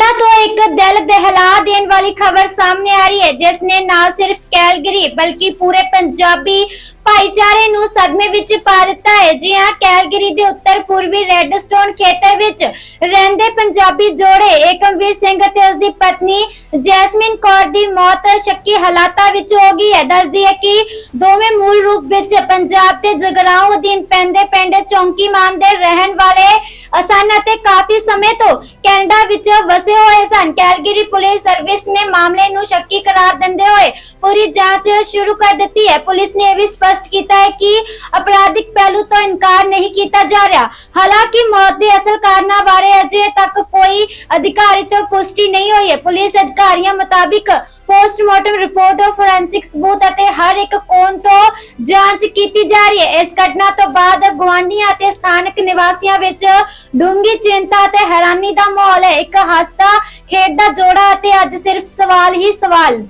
Canada ਤੋਂ ਇੱਕ ਦਿਲ ਦਹਿਲਾ ਦੇਣ ਵਾਲੀ ਖਬਰ ਸਾਹਮਣੇ ਆ ਰਹੀ ਹੈ, ਜਿਸ ਨੇ ਨਾ ਸਿਰਫ ਕੈਲਗਰੀ ਬਲਕਿ ਪੂਰੇ ਪੰਜਾਬੀ ਭਾਈਚਾਰੇ ਨੂੰ ਸਦਮੇ ਵਿੱਚ ਪਾ ਦਿੱਤਾ ਹੈ। ਜੀ ਹਾਂ ਕੈਲਗਰੀ ਦੇ ਉੱਤਰ ਪੂਰਬੀ ਰੈਡਸਟੋਨ ਖੇਤਰ ਵਿੱਚ ਰਹਿੰਦੇ ਪੰਜਾਬੀ ਜੋੜੇ ਏਕਮਵੀਰ ਸਿੰਘ ਅਤੇ ਉਸ ਦੀ ਪਤਨੀ ਜੈਸਮਿਨ ਕੌਰ ਦੀ ਮੌਤ ਸ਼ੱਕੀ ਹਾਲਾਤਾਂ ਵਿੱਚ ਹੋ ਗਈ ਹੈ। ਦੱਸਦੀ ਹੈ ਕਿ ਦੋਵੇਂ ਮੂਲ ਰੂਪ ਵਿੱਚ ਪੰਜਾਬ ਦੇ ਜਗਰਾਉਂ ਅਧੀਨ ਪੈਂਦੇ ਪਿੰਡ ਚੌਂਕੀ ਮਾਨ ਦੇ ਰਹਿਣ ਵਾਲੇ ਸਨ ਅਤੇ ਕਾਫੀ ਸਮੇਂ ਤੋਂ ਕੈਨੇਡਾ ਵਿੱਚ ਵਸੇ ਹੋਏ ਸਨ। ਕੈਲਗਰੀ ਪੁਲਿਸ ਸਰਵਿਸ ਨੇ ਮਾਮਲੇ ਨੂੰ ਸ਼ੱਕੀ ਕਰਾਰ ਦਿੰਦੇ ਹੋਏ ਪੂਰੀ ਜਾਂਚ ਸ਼ੁਰੂ ਕਰ ਦਿੱਤੀ ਹੈ। ਪੁਲਿਸ ਨੇ ਇਹ ਵੀ ਸਪਸ਼ਟ ਕੀਤਾ ਹੈ ਕਿ ਅਪਰਾਧਿਕ ਪਹਿਲੂ ਤੋਂ ਇਨਕਾਰ ਨਹੀਂ ਕੀਤਾ ਜਾ ਰਿਹਾ। ਹਾਲਾਂਕਿ ਮੌਤ ਦੇ ਅਸਲ ਅਜੇ ਤੱਕ ਕੋਈ ਅਧਿਕਾਰਿਤ ਪੁਸ਼ਟੀ ਨਹੀਂ ਹੋਈ ਹੈ। ਪੁਲਿਸ ਅਧਿਕਾਰੀਆਂ ਮੁਤਾਬਿਕ ਪੋਸਟਮਾਰਟਮ ਰਿਪੋਰਟ ਫੋਰੈਂਸਿਕ ਸਬੂਤ ਅਤੇ ਹਰ ਇੱਕ ਕੋਣ ਤੋਂ ਜਾਂਚ ਕੀਤੀ ਜਾ ਰਹੀ ਹੈ। ਇਸ ਘਟਨਾ ਤੋਂ ਬਾਅਦ ਗੁਆਂਢੀਆਂ ਅਤੇ ਸਥਾਨਕ ਨਿਵਾਸੀਆਂ ਵਿੱਚ ਡੂੰਘੀ ਚਿੰਤਾ ਅਤੇ ਹੈਰਾਨੀ ਦਾ ਮਾਹੌਲ ਹੈ। ਇੱਕ ਖੇਡ ਦਾ ਜੋੜਾ ਅਤੇ ਅੱਜ ਸਿਰਫ ਸਵਾਲ ਹੀ ਸਵਾਲ।